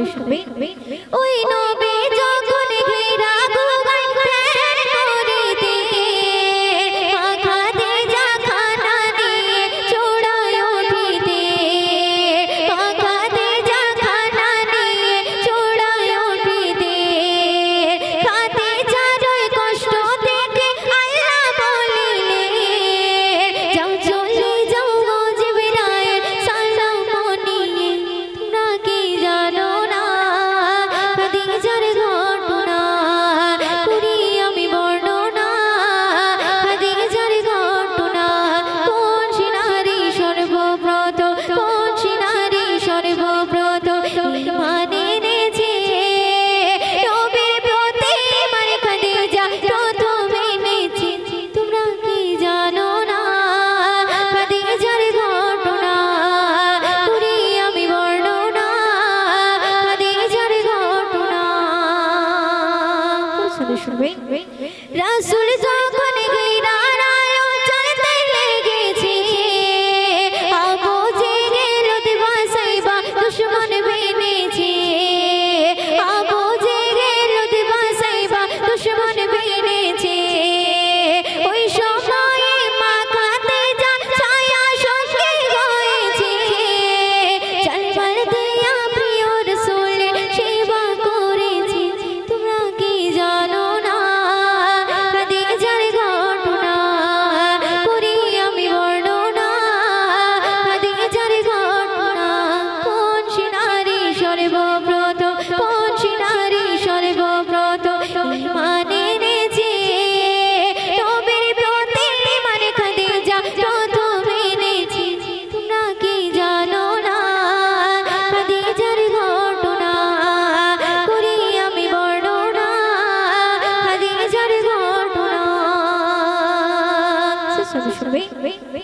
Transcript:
খুশ হবে ওই নবী শুনবে শুনবে। রাসুল যখন wait, wait, wait.